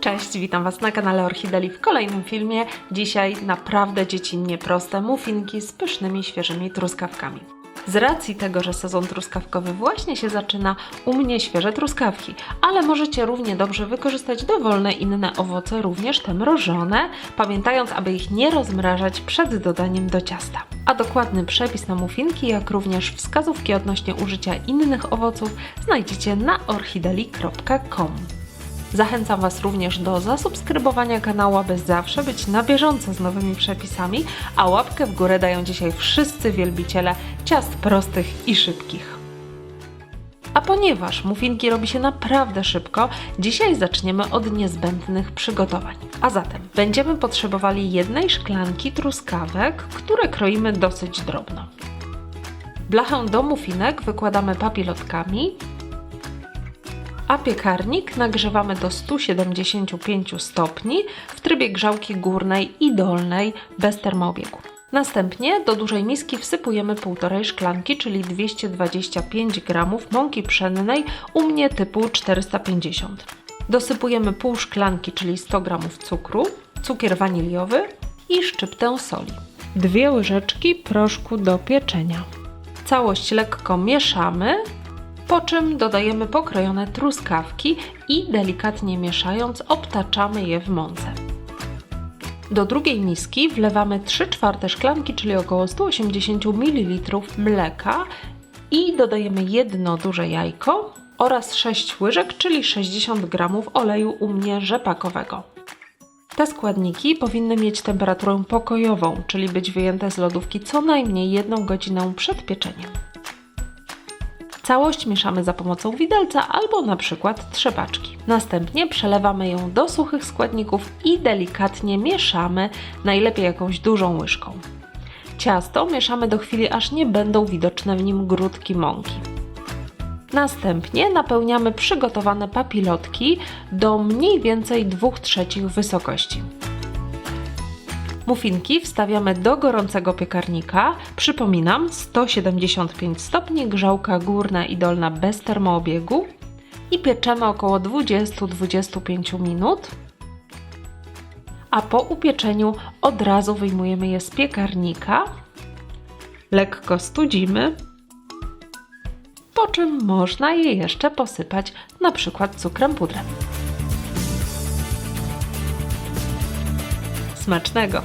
Cześć, witam Was na kanale Orchideli w kolejnym filmie. Dzisiaj naprawdę dziecinnie proste muffinki z pysznymi, świeżymi truskawkami. Z racji tego, że sezon truskawkowy właśnie się zaczyna, u mnie świeże truskawki, ale możecie równie dobrze wykorzystać dowolne inne owoce, również te mrożone, pamiętając, aby ich nie rozmrażać przed dodaniem do ciasta. A dokładny przepis na muffinki, jak również wskazówki odnośnie użycia innych owoców znajdziecie na orchideli.com. Zachęcam Was również do zasubskrybowania kanału, aby zawsze być na bieżąco z nowymi przepisami, a łapkę w górę dają dzisiaj wszyscy wielbiciele ciast prostych i szybkich. A ponieważ muffinki robi się naprawdę szybko, dzisiaj zaczniemy od niezbędnych przygotowań. A zatem będziemy potrzebowali jednej szklanki truskawek, które kroimy dosyć drobno. Blachę do muffinek wykładamy papilotkami, a piekarnik nagrzewamy do 175 stopni w trybie grzałki górnej i dolnej bez termoobiegu. Następnie do dużej miski wsypujemy 1,5 szklanki, czyli 225 g mąki pszennej, u mnie typu 450. Dosypujemy pół szklanki, czyli 100 g cukru, cukier waniliowy i szczyptę soli. Dwie łyżeczki proszku do pieczenia. Całość lekko mieszamy, po czym dodajemy pokrojone truskawki i delikatnie mieszając obtaczamy je w mące. Do drugiej miski wlewamy 3 czwarte szklanki, czyli około 180 ml mleka i dodajemy jedno duże jajko oraz 6 łyżek, czyli 60 g oleju u mnie rzepakowego. Te składniki powinny mieć temperaturę pokojową, czyli być wyjęte z lodówki co najmniej jedną godzinę przed pieczeniem. Całość mieszamy za pomocą widelca albo na przykład trzepaczki. Następnie przelewamy ją do suchych składników i delikatnie mieszamy, najlepiej jakąś dużą łyżką. Ciasto mieszamy do chwili, aż nie będą widoczne w nim grudki mąki. Następnie napełniamy przygotowane papilotki do mniej więcej 2 trzecich wysokości. Muffinki wstawiamy do gorącego piekarnika. Przypominam, 175 stopni, grzałka górna i dolna bez termoobiegu. I pieczemy około 20-25 minut. A po upieczeniu od razu wyjmujemy je z piekarnika. Lekko studzimy. Po czym można je jeszcze posypać na przykład cukrem pudrem. Smacznego!